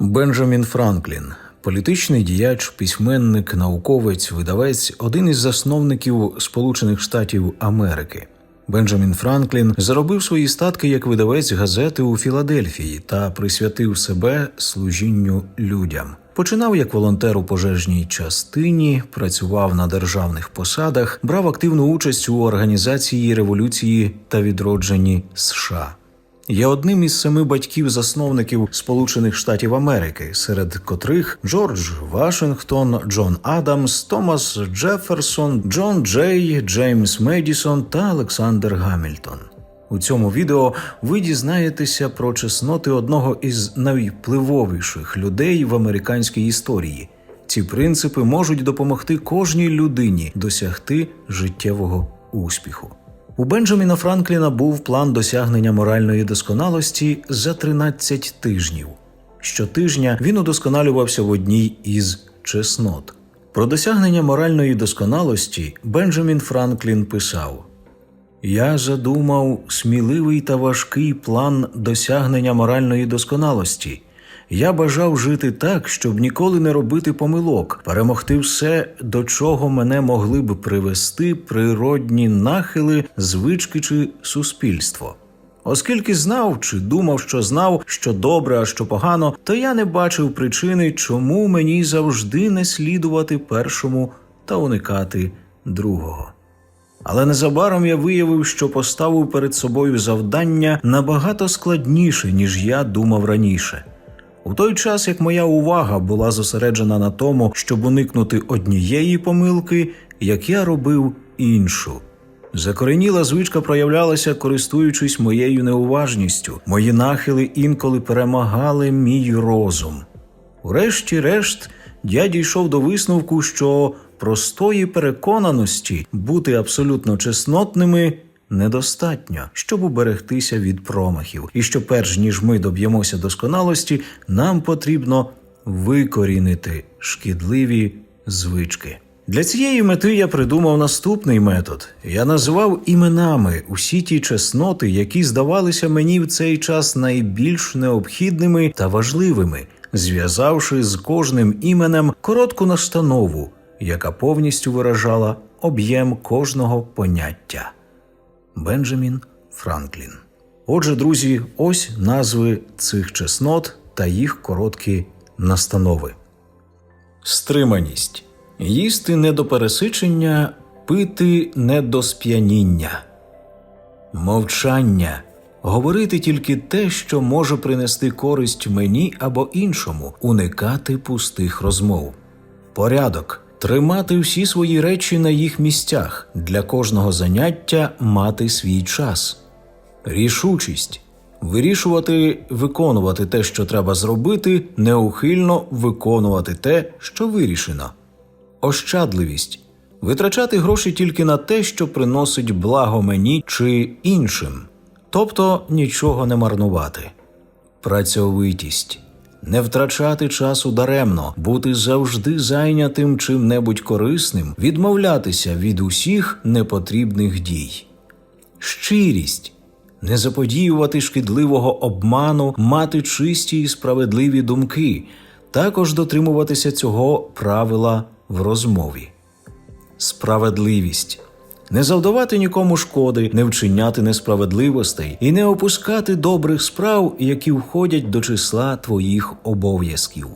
Бенджамін Франклін, політичний діяч, письменник, науковець, видавець, один із засновників Сполучених Штатів Америки. Бенджамін Франклін заробив свої статки як видавець газети у Філадельфії та присвятив себе служінню людям. Починав як волонтер у пожежній частині, працював на державних посадах, брав активну участь у організації революції та відродженні США. Є одним із семи батьків-засновників Сполучених Штатів Америки, серед котрих Джордж Вашингтон, Джон Адамс, Томас Джеферсон, Джон Джей, Джеймс Медісон та Олександр Гамільтон. У цьому відео ви дізнаєтеся про чесноти одного із найвпливовіших людей в американській історії. Ці принципи можуть допомогти кожній людині досягти життєвого успіху. У Бенджаміна Франкліна був план досягнення моральної досконалості за 13 тижнів. Щотижня він удосконалювався в одній із чеснот. Про досягнення моральної досконалості Бенджамін Франклін писав: Я задумав сміливий та важкий план досягнення моральної досконалості. Я бажав жити так, щоб ніколи не робити помилок, перемогти все, до чого мене могли б привести природні нахили, звички чи суспільство. Оскільки знав чи думав, що знав, що добре, а що погано, то я не бачив причини, чому мені завжди не слідувати першому та уникати другого. Але незабаром я виявив, що поставив перед собою завдання набагато складніше, ніж я думав раніше. У той час, як моя увага була зосереджена на тому, щоб уникнути однієї помилки, як я робив іншу. Закореніла звичка проявлялася, користуючись моєю неуважністю. Мої нахили інколи перемагали мій розум. Урешті-решт, я дійшов до висновку, що простої переконаності бути абсолютно чеснотними недостатньо, щоб уберегтися від промахів, і що перш ніж ми доб'ємося досконалості, нам потрібно викорінити шкідливі звички. Для цієї мети я придумав наступний метод. Я назвав іменами усі ті чесноти, які здавалися мені в цей час найбільш необхідними та важливими, зв'язавши з кожним іменем коротку настанову, яка повністю виражала об'єм кожного поняття. Бенджамін Франклін. Отже, друзі, ось назви цих чеснот та їх короткі настанови. Стриманість. Їсти не до пересичення, пити не до сп'яніння, мовчання. Говорити тільки те, що може принести користь мені або іншому, уникати пустих розмов, порядок тримати всі свої речі на їх місцях, для кожного заняття мати свій час, рішучість. Вирішувати, виконувати те, що треба зробити, неухильно виконувати те, що вирішено, ощадливість. Витрачати гроші тільки на те, що приносить благо мені чи іншим, тобто нічого не марнувати, працьовитість не втрачати часу даремно, бути завжди зайнятим чим-небудь корисним, відмовлятися від усіх непотрібних дій, щирість, не заподіювати шкідливого обману, мати чисті і справедливі думки, також дотримуватися цього правила в розмові, справедливість. Не завдавати нікому шкоди, не вчиняти несправедливостей і не опускати добрих справ, які входять до числа твоїх обов'язків.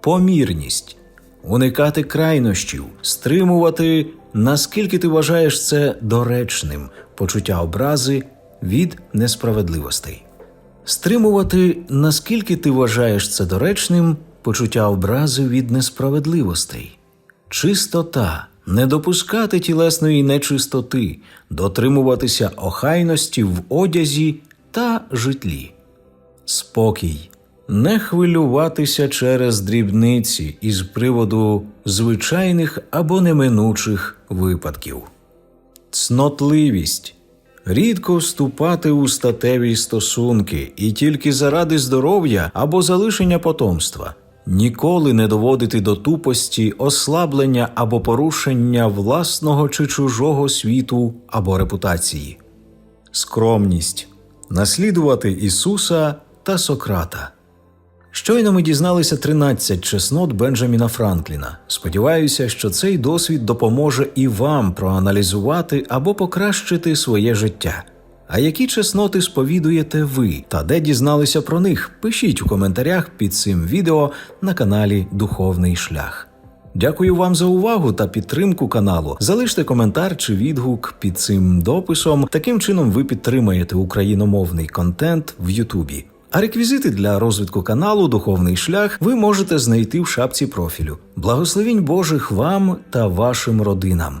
Помірність. Уникати крайнощів, стримувати, наскільки ти вважаєш це доречним, почуття образи від несправедливостей, стримувати, наскільки ти вважаєш це доречним, почуття образи від несправедливостей, чистота не допускати тілесної нечистоти, дотримуватися охайності в одязі та житлі, спокій, не хвилюватися через дрібниці із приводу звичайних або неминучих випадків, цнотливість. Рідко вступати у статеві стосунки і тільки заради здоров'я або залишення потомства, ніколи не доводити до тупості ослаблення або порушення власного чи чужого світу або репутації, скромність, наслідувати Ісуса та Сократа, Щойно ми дізналися 13 чеснот Бенджаміна Франкліна. Сподіваюся, що цей досвід допоможе і вам проаналізувати або покращити своє життя. А які чесноти сповідуєте ви та де дізналися про них? Пишіть у коментарях під цим відео на каналі Духовний Шлях. Дякую вам за увагу та підтримку каналу. Залиште коментар чи відгук під цим дописом. Таким чином ви підтримаєте україномовний контент в Ютубі. А реквізити для розвитку каналу Духовний шлях ви можете знайти в шапці профілю. Благословінь Божих вам та вашим родинам.